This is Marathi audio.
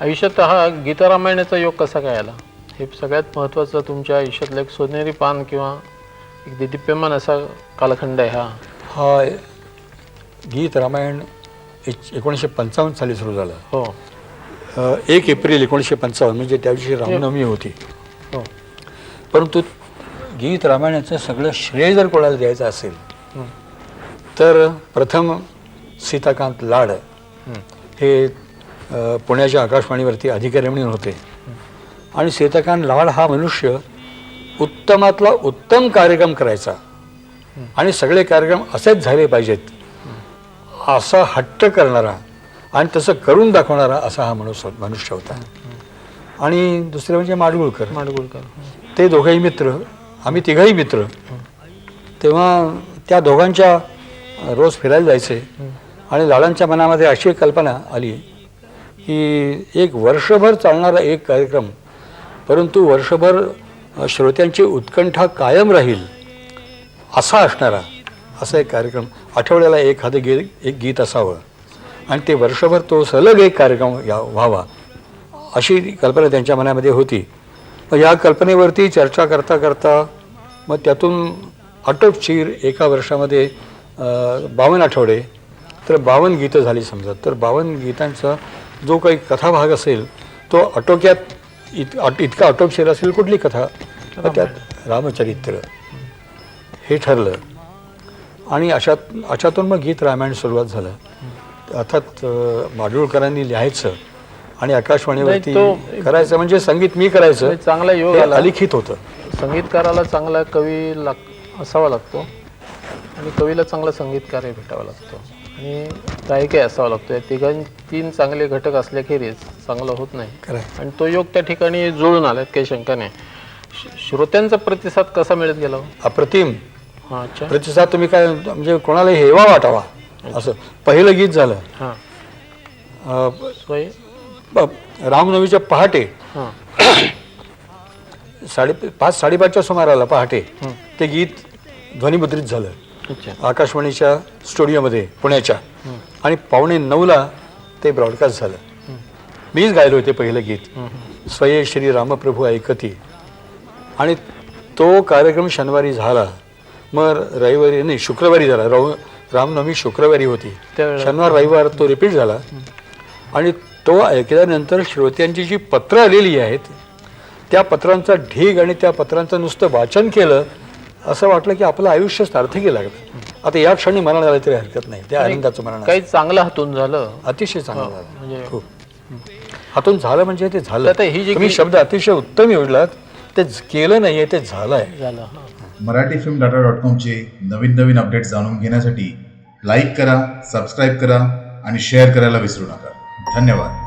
आयुष्यात हा गीतारामायणाचा योग कसा काय आला? हे सगळ्यात महत्त्वाचं तुमच्या आयुष्यातलं एक सोनेरी पान किंवा एक दिप्यमान असा कालखंड आहे हा. हा गीत रामायण एक एकोणीसशे पंचावन्न साली सुरू झालं. हो. अ, एक एप्रिल एकोणीसशे पंचावन्न म्हणजे त्या दिवशी रामनवमी होती. हो. परंतु गीत रामायणाचं सगळं श्रेय जर कोणाला द्यायचं असेल हं. तर प्रथम सीताकांत लाड हं. पुण्याच्या आकाशवाणीवरती अधिकारी म्हणून होते. आणि सीताकांत लाड हा मनुष्य उत्तमातला उत्तम कार्यक्रम करायचा. आणि सगळे कार्यक्रम असेच झाले पाहिजेत. असा हट्ट करणारा आणि तसं करून दाखवणारा असा हा मनुष्य मनुष्य होता. आणि दुसरे म्हणजे माडगुळकर. माडगुळकर. ते दोघंही मित्र आम्ही तिघही मित्र. तेव्हा त्या दोघांच्या रोज फिरायला जायचे. आणि लाडांच्या मनामध्ये अशी कल्पना आली की एक वर्षभर चालणारा एक कार्यक्रम परंतु वर्षभर श्रोत्यांची उत्कंठा कायम राहील असा असणारा असा एक कार्यक्रम आठवड्याला एखादं गे एक गीत असावं. आणि ते वर्षभर तो सलग एक कार्यक्रम या व्हावा अशी कल्पना त्यांच्या मनामध्ये होती. मग या कल्पनेवरती चर्चा करता करता मग त्यातून आटोपशीर एका वर्षामध्ये बावन्न आठवडे तर बावन्न गीतं झाली समजा. तर बावन्न गीतांचं जो काही कथाभाग असेल तो आटोक्यात इत इतका आटोपशीर असेल कुठली कथा? त्यात रामचरित्र. हे ठरलं. आणि अशात अशातून मग गीत रामायण सुरुवात झालं. अर्थात अ, माडगुळकरांनी लिहायचं आणि आकाशवाणीवरती करायचं म्हणजे संगीत मी करायचं चांगला योग अलिखित होतं. संगीतकाराला चांगला कवी लाग असावा लागतो. आणि कवीला चांगला संगीतकारही भेटावा लागतो. आणि गायकही असावा लागतो या तिघां तीन चांगले घटक असल्याखेरीज चांगलं होत नाही. खरं आणि तो योग त्या ठिकाणी जुळून आलात काही शंका नाही. श- श्रोत्यांचा प्रतिसाद कसा मिळत गेला हो? अप्रतिम. हा अच्छा. प्रतिसाद तुम्ही काय म्हणजे कोणाला हेवा वाटावा? असं. पहिलं गीत झालं. हां. अ, सोय? ब- रामनवमीच्या पहाटे. हां. साडे पाच साडेपाचच्या सुमाराला पहाटे. ते गीत ध्वनिमुद्रित झालं. आकाशवाणीच्या स्टुडिओमध्ये पुण्याच्या. आणि पावणे नऊला ते ब्रॉडकास्ट झालं. मीच गायलो ते पहिलं गीत. स्वये श्री रामप्रभू ऐकती. आणि तो कार्यक्रम शनिवारी झाला. मग रविवारी नाही शुक्रवारी झाला. राव रामनवमी शुक्रवारी होती. शनिवार रविवार तो रिपीट झाला. आणि तो ऐकल्यानंतर श्रोत्यांची जी पत्रं आलेली आहेत त्या पत्रांचा ढीग आणि त्या पत्रांचं नुसतं वाचन केलं असं वाटलं की आपलं आयुष्य सार्थकी लागलं. आता या क्षणी मरण झालं तरी हरकत नाही. त्या आनंदाचं मरण काही चांगलं हातून झालं. अतिशय चांगलं झालं. म्हणजे खूप. हातून झालं म्हणजे ते झालं. आता ही जी तुम्ही शब्द अतिशय उत्तम योजलात ते केलं नाहीये ते झालंय. झालं हां. मराठी फिल्म डाटा डॉट कॉमचे नवीन नवीन अपडेट जाणून घेण्यासाठी लाईक करा सबस्क्राईब करा आणि शेअर करायला विसरू नका. धन्यवाद.